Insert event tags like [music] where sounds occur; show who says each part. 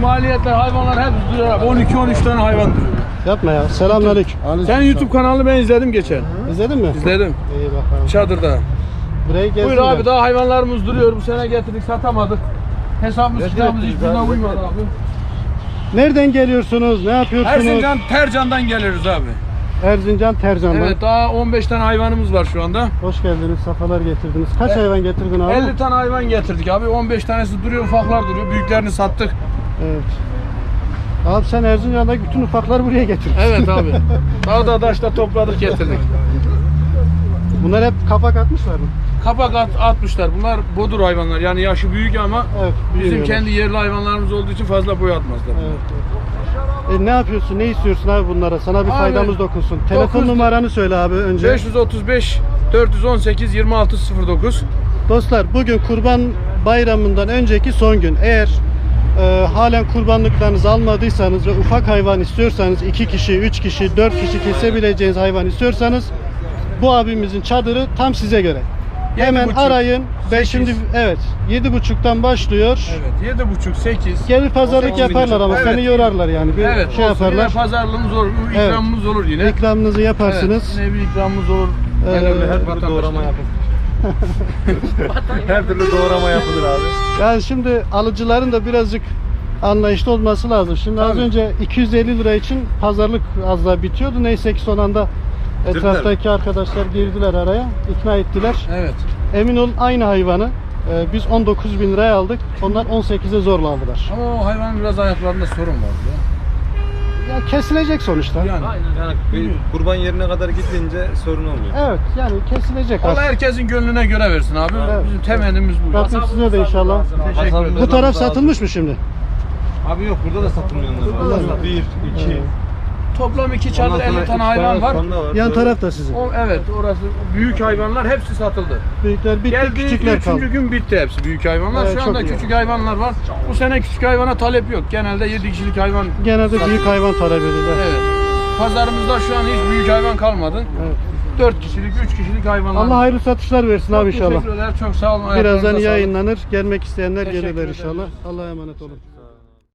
Speaker 1: maliyetler, hayvanlar hep duruyor abi. 12-13 tane hayvan duruyor.
Speaker 2: Yapma ya. Selamünaleyküm.
Speaker 1: Sen YouTube kanalını ben izledim geçen.
Speaker 2: İzledin mi?
Speaker 1: İzledim.
Speaker 2: İyi bakalım.
Speaker 1: Çadırda.
Speaker 2: Burayı gezdim
Speaker 1: Buyur
Speaker 2: ben.
Speaker 1: abi daha hayvanlarımız duruyor. Bu sene getirdik satamadık. Hesabımız kitabımız hiçbirine uymadı abi.
Speaker 2: Nereden geliyorsunuz? Ne yapıyorsunuz?
Speaker 1: Erzincan Tercan'dan geliriz abi.
Speaker 2: Erzincan Tercan'dan.
Speaker 1: Evet daha 15 tane hayvanımız var şu anda.
Speaker 2: Hoş geldiniz. Safalar getirdiniz. Kaç
Speaker 1: E-
Speaker 2: hayvan getirdin abi?
Speaker 1: 50 tane hayvan getirdik abi. 15 tanesi duruyor, ufaklar duruyor. Büyüklerini sattık.
Speaker 2: Evet. Abi sen Erzincan'daki bütün ufakları buraya getirdin.
Speaker 1: Evet abi. [laughs] Dağda daşta topladık getirdik.
Speaker 2: Bunlar hep kapak atmışlar mı?
Speaker 1: Kapak at, atmışlar. Bunlar bodur hayvanlar. Yani yaşı büyük ama
Speaker 2: Evet.
Speaker 1: bizim
Speaker 2: büyümüyorlar.
Speaker 1: kendi yerli hayvanlarımız olduğu için fazla boy atmazlar.
Speaker 2: Evet. evet. E, ne yapıyorsun? Ne istiyorsun abi bunlara? Sana bir
Speaker 1: Abi,
Speaker 2: faydamız dokunsun. Telefon
Speaker 1: dokuz-
Speaker 2: numaranı söyle abi önce.
Speaker 1: 535 418 2609.
Speaker 2: Dostlar bugün kurban bayramından önceki son gün. Eğer e, halen kurbanlıklarınızı almadıysanız ve ufak hayvan istiyorsanız 2 kişi, 3 kişi, 4 kişi kesebileceğiniz hayvan istiyorsanız bu abimizin çadırı tam size göre.
Speaker 1: Yedi
Speaker 2: Hemen
Speaker 1: buçuk,
Speaker 2: arayın. Ben
Speaker 1: sekiz.
Speaker 2: şimdi evet 7.30'dan başlıyor.
Speaker 1: Evet 7,5 8.
Speaker 2: Gelir pazarlık yaparlar ama
Speaker 1: Evet.
Speaker 2: seni yorarlar yani. Bir
Speaker 1: Evet
Speaker 2: şey
Speaker 1: olsun.
Speaker 2: yaparlar.
Speaker 1: Yine pazarlığımız olur.
Speaker 2: Evet.
Speaker 1: ikramımız olur yine.
Speaker 2: İkramınızı yaparsınız.
Speaker 1: Evet, yine bir ikramımız olur.
Speaker 2: Ee,
Speaker 1: Önemli,
Speaker 2: her
Speaker 1: türlü doğrama.
Speaker 3: Her türlü doğrama yapılır abi.
Speaker 2: Yani şimdi alıcıların da birazcık anlayışlı olması lazım. Şimdi az
Speaker 1: Tabii.
Speaker 2: önce 250 lira için pazarlık az daha bitiyordu. Neyse ki son anda etraftaki arkadaşlar girdiler araya, ikna ettiler.
Speaker 1: Evet.
Speaker 2: Emin olun aynı hayvanı e, biz 19 bin liraya aldık. Onlar 18'e zorla aldılar.
Speaker 1: Ama o hayvanın biraz ayaklarında sorun var ya.
Speaker 2: Ya kesilecek sonuçta.
Speaker 1: Yani.
Speaker 3: Yani bir kurban yerine kadar gidince sorun olmuyor.
Speaker 2: Evet yani kesilecek
Speaker 1: Allah
Speaker 2: aslında.
Speaker 1: herkesin gönlüne göre versin abi.
Speaker 2: Evet.
Speaker 1: Bizim temennimiz bu.
Speaker 2: Rabbim size de inşallah.
Speaker 1: Teşekkür ederim.
Speaker 2: Bu taraf satılmış mı şimdi?
Speaker 3: Abi yok burada da var. Bir, iki.
Speaker 1: Toplam iki çadır
Speaker 3: sonra
Speaker 1: 50
Speaker 3: iki
Speaker 1: tane hayvan var.
Speaker 2: Yan taraf da sizin.
Speaker 1: O, evet orası büyük hayvanlar hepsi satıldı.
Speaker 2: Büyükler bitti,
Speaker 1: Geldi
Speaker 2: küçükler
Speaker 1: üçüncü
Speaker 2: kaldı.
Speaker 1: gün bitti hepsi büyük hayvanlar.
Speaker 2: Evet,
Speaker 1: Şu
Speaker 2: çok
Speaker 1: anda
Speaker 2: iyi.
Speaker 1: küçük hayvanlar var. Bu sene küçük hayvana talep yok. Genelde 7 kişilik hayvan.
Speaker 2: Genelde büyük hayvan talep ediyorlar.
Speaker 1: Evet. Pazarımızda şu an hiç büyük hayvan kalmadı.
Speaker 2: Evet.
Speaker 1: 4 kişilik, 3 kişilik hayvanlar.
Speaker 2: Allah hayırlı satışlar versin
Speaker 1: Çok
Speaker 2: abi inşallah.
Speaker 1: Teşekkür. Çok sağ olun.
Speaker 2: Birazdan yayınlanır. Gelmek isteyenler
Speaker 1: Teşekkür
Speaker 2: gelirler inşallah. Allah'a emanet olun.